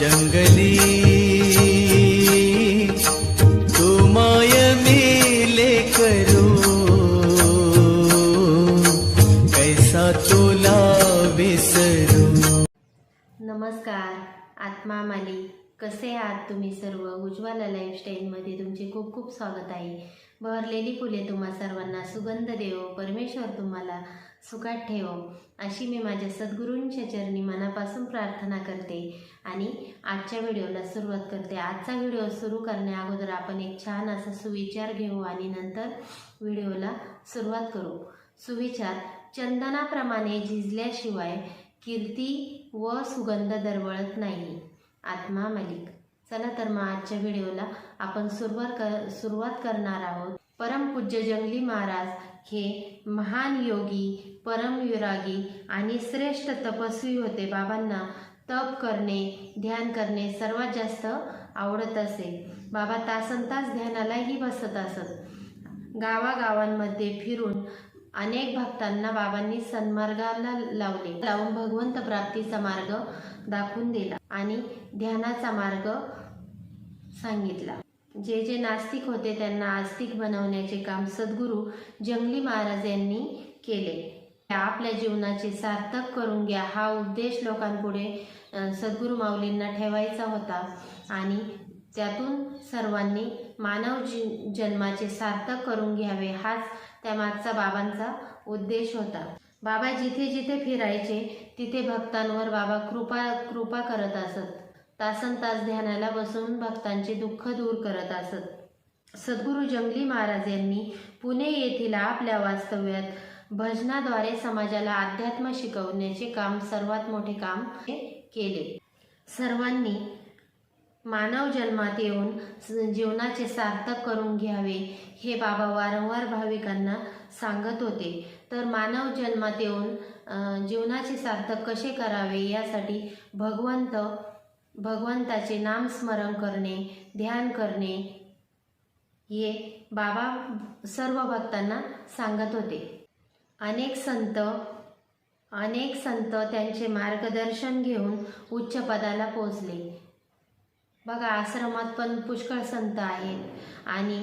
जंगली तुमाय मेले करू कैसा तुला विसरू नमस्कार आत्मा माली कसे आहात तुम्ही सर्व? उज्ज्वला लाईफस्टाईलमध्ये तुमचे खूप खूप स्वागत आहे. बहरलेली फुले तुम्हा सर्वांना सुगंध देवो परमेश्वर तुम्हाला सुखात ठेवो. अशी मी माझ्या सद्गुरूंच्या चरणी मनापासून प्रार्थना करते आणि आजच्या व्हिडिओला सुरुवात करते. आजचा व्हिडिओ सुरू करण्या अगोदर आपण एक छान असा सुविचार घेऊ आणि नंतर व्हिडिओला सुरुवात करू. सुविचार चंदनाप्रमाणे झिजल्याशिवाय कीर्ती व सुगंध दरवळत नाही. आत्मा मलिक. चला तर मग आजच्या व्हिडिओला आपण सुरुवात कर सुरुवात करणार आहोत. परमपूज्य जंगली महाराज हे महान योगी परमविरागी आणि श्रेष्ठ तपस्वी होते. बाबांना तप करणे ध्यान करणे सर्वात जास्त आवडत असे. बाबा तासन तास ध्यानालाही बसत असत. गावागावांमध्ये फिरून अनेक भक्तांना बाबांनी सन्मार्गाला लावले. लावून भगवंत प्राप्तीचा मार्ग दाखवून दिला आणि ध्यानाचा मार्ग सांगितला. जे जे नास्तिक होते त्यांना आस्तिक बनवण्याचे काम सद्गुरू जंगली महाराज यांनी केले. आपल्या जीवनाचे सार्थक करून घ्या हा उद्देश लोकांपुढे सद्गुरु सद्गुरू माऊलींना ठेवायचा होता. आणि त्यातून सर्वांनी मानव जी जन्माचे सार्थक करून घ्यावे हाच त्यामागचा बाबांचा उद्देश होता. बाबा जिथे जिथे फिरायचे तिथे भक्तांवर बाबा कृपा कृपा करत असत. तासन तास ध्यानाला बसून भक्तांचे दुःख दूर करत असत. सद्गुरू जंगली महाराज यांनी पुणे येथील आपल्या वास्तव्यात भजनाद्वारे समाजाला अध्यात्म शिकवण्याचे काम सर्वात मोठे काम केले. सर्वांनी मानव जन्मात येऊन जीवनाचे सार्थक करून घ्यावे हे बाबा वारंवार भाविकांना सांगत होते. तर मानव जन्मात येऊन जीवनाचे सार्थक कसे करावे यासाठी भगवंत भगवंताचे नामस्मरण करणे ध्यान करणे हे बाबा सर्व भक्तांना सांगत होते. अनेक संत अनेक संत त्यांचे मार्गदर्शन घेऊन उच्च पदाला पोचले बघा आश्रमात पण पुष्कळ संत आहेत आणि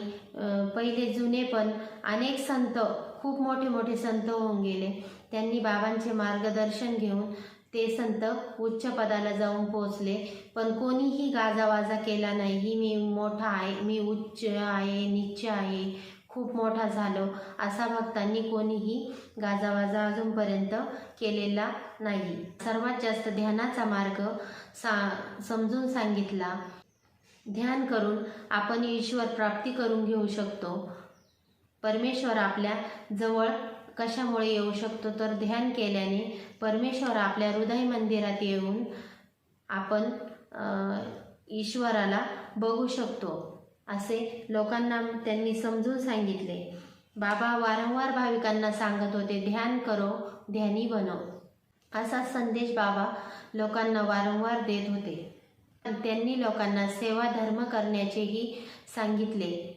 पहिले जुने पण अनेक संत खूप मोठे मोठे संत होऊन गेले. त्यांनी बाबांचे मार्गदर्शन घेऊन ते संत उच्च पदाला जाऊन पोचले पण कोणीही गाजावाजा केला नाही. ही मी मोठा आहे. मी उच्च आहे निच्च आहे. खूप मोठा झालो. असा भक्तांनी कोणीही गाजावाजा अजूनपर्यंत केलेला नाही. सर्वात जास्त ध्यानाचा मार्ग सा समजून सांगितला. ध्यान करून आपण ईश्वर प्राप्ती करून घेऊ शकतो. परमेश्वर आपल्या जवळ कशामुळे येऊ शकतो तर ध्यान केल्याने परमेश्वर आपल्या हृदय मंदिरात येऊन आपण ईश्वराला बघू शकतो असे लोकांना त्यांनी समजून सांगितले. बाबा वारंवार भाविकांना सांगत होते ध्यान करो ध्यानी बनो. असा संदेश बाबा लोकांना वारंवार देत होते. त्यांनी लोकांना सेवा धर्म करण्याचेही सांगितले.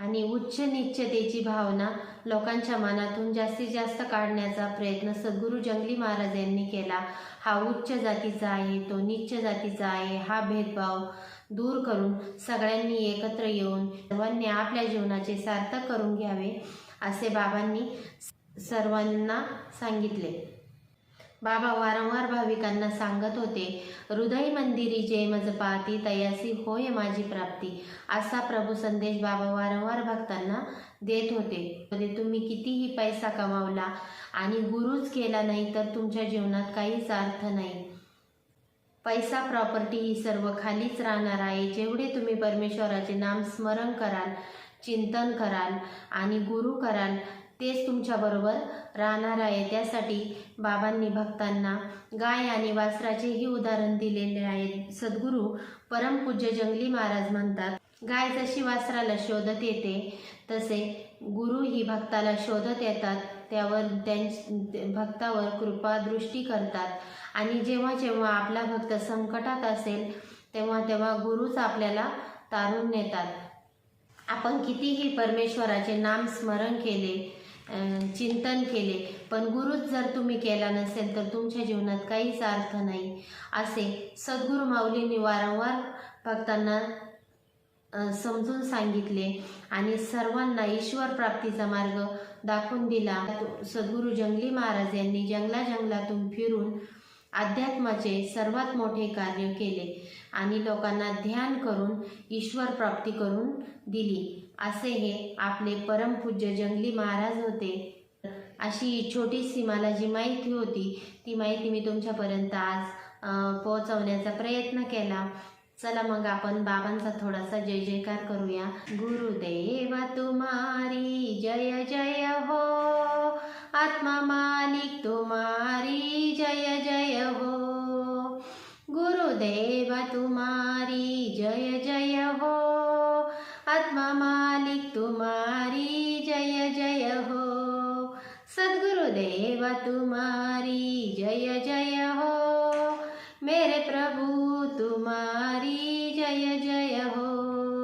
आणि उच्च निश्चतेची भावना लोकांच्या मनातून जास्तीत जास्त काढण्याचा प्रयत्न सद्गुरू जंगली महाराज यांनी केला. हा उच्च जातीचा आहे तो निच्च जातीचा आहे हा भेदभाव दूर करून सगळ्यांनी एकत्र येऊन सर्वांनी आपल्या जीवनाचे सार्थक करून घ्यावे असे बाबांनी सर्वांना सांगितले. बाबा वारंवार भाविकांना सांगत होते हृदय मंदिरी जे मज पाहती तयासी होय माझी प्राप्ती. असा प्रभू संदेश बाबा वारंवार भक्तांना देत होते. म्हणजे तुम्ही कितीही पैसा कमावला आणि गुरुच केला नाही तर तुमच्या जीवनात काहीच अर्थ नाही. पैसा प्रॉपर्टी ही सर्व खालीच राहणार आहे. जेवढे तुम्ही परमेश्वराचे नाम स्मरण कराल चिंतन कराल आणि गुरु कराल तेच तुमच्याबरोबर राहणार आहे. त्यासाठी बाबांनी भक्तांना गाय आणि वासराचेही उदाहरण दिलेले आहे. सद्गुरू परमपूज्य जंगली महाराज म्हणतात गाय जशी वासराला शोधत येते. तसे गुरु ही भक्ताला शोधत येतात. त्यावर त्यां भक्तावर कृपा दृष्टी करतात. आणि जेव्हा जेव्हा आपला भक्त संकटात असेल तेव्हा तेव्हा गुरुच आपल्याला तारून नेतात. आपण कितीही परमेश्वराचे नाम स्मरण केले चिंतन केले. पण गुरुच जर तुम्ही केला नसेल तर तुमच्या जीवनात काहीच अर्थ नाही. असे सद्गुरू माऊलींनी वारंवार भक्तांना समजून सांगितले आणि सर्वांना ईश्वर प्राप्तीचा मार्ग दाखवून दिला. सद्गुरू जंगली महाराज यांनी जंगला जंगलातून फिरून अध्यात्माचे सर्वात मोठे कार्य केले आणि लोकांना ध्यान करून ईश्वर प्राप्ती करून दिली. असे हे आपले परमपूज्य जंगली महाराज होते. अशी छोटीशी मला जी माहिती होती ती माहिती मी तुमच्यापर्यंत आज पोहोचवण्याचा प्रयत्न केला. चला मग आपण बाबांचा थोडासा जय जयकार करूया. गुरुदेवा तुम्हारी जय जय हो. आत्मा मालिक तुम्हारी देव तुम्हारी जय जय हो। आत्मा मालिक तुम्हारी जय जय हो। सद्गुरुदेव तुम्हारी जय जय हो। मेरे प्रभु तुम्हारी जय जय हो।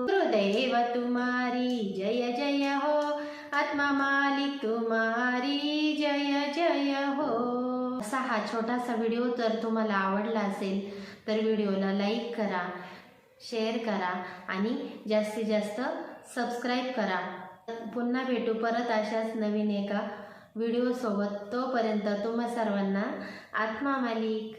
गुरुदेव तुम्हारी जय जय हो। आत्मा मालिक तुम्हारी जय जय हो। आजचा हा छोटासा व्हिडिओ जर तुम्हाला आवडला असेल तर व्हिडिओला लाईक करा शेअर करा आणि जास्तीत जास्त सबस्क्राईब करा. पुन्हा भेटू परत अशाच नवीन एका व्हिडिओसोबत तोपर्यंत तुम्हा सर्वांना आत्मा मालिक.